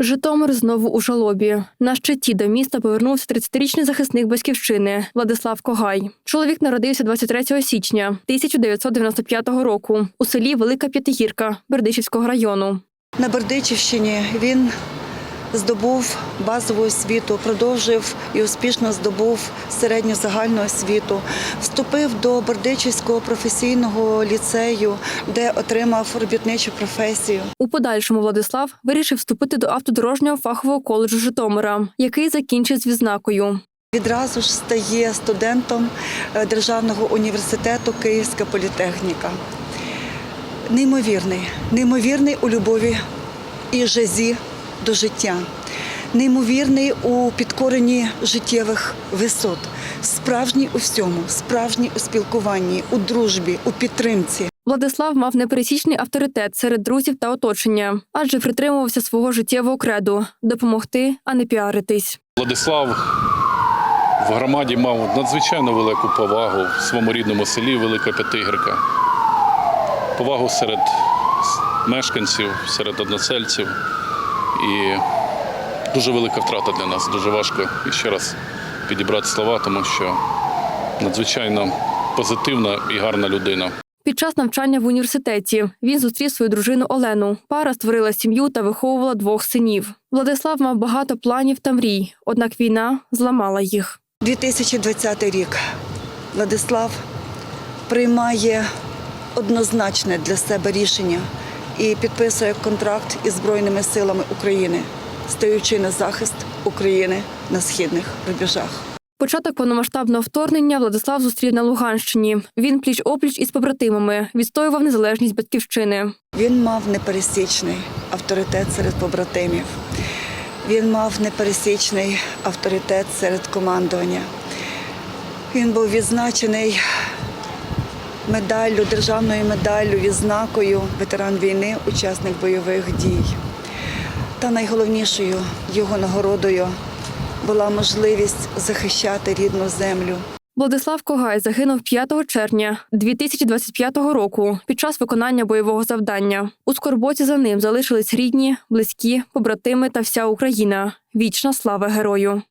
Житомир знову у жалобі. На щиті до міста повернувся 30-річний захисник батьківщини Владислав Когай. Чоловік народився 23 січня 1995 року у селі Велика П'ятигірка Бердичівського району. На Бердичівщині він здобув базову освіту, продовжив і успішно здобув середню загальну освіту. Вступив до Бердичівського професійного ліцею, де отримав робітничу професію. У подальшому Владислав вирішив вступити до автодорожнього фахового коледжу Житомира, який закінчив з відзнакою. Відразу ж стає студентом е, Державного університету Київська політехніка. Неймовірний, неймовірний у любові і жазі до життя, неймовірний у підкоренні життєвих висот, справжній у всьому, справжній у спілкуванні, у дружбі, у підтримці. Владислав мав непересічний авторитет серед друзів та оточення, адже притримувався свого життєвого креду допомогти, а не піаритись. Владислав в громаді мав надзвичайно велику повагу в своєму рідному селі Велика П'ятигірка. Повагу серед мешканців, серед односельців. І дуже велика втрата для нас. Дуже важко і ще раз підібрати слова, тому що надзвичайно позитивна і гарна людина. Під час навчання в університеті він зустрів свою дружину Олену. Пара створила сім'ю та виховувала двох синів. Владислав мав багато планів та мрій, однак війна зламала їх. 2020 рік Владислав приймає однозначне для себе рішення і підписує контракт із Збройними силами України, стаючи на захист України на східних рубежах. Початок повномасштабного вторгнення Владислав зустрів на Луганщині. Він пліч опліч із побратимами відстоював незалежність батьківщини. Він мав непересічний авторитет серед побратимів. Він мав непересічний авторитет серед командування. Він був відзначений медаллю, державною медаллю, відзнакою ветеран війни, учасник бойових дій. Та найголовнішою його нагородою була можливість захищати рідну землю. Владислав Когай загинув 5 червня 2025 року під час виконання бойового завдання. У скорботі за ним залишились рідні, близькі, побратими та вся Україна. Вічна слава герою.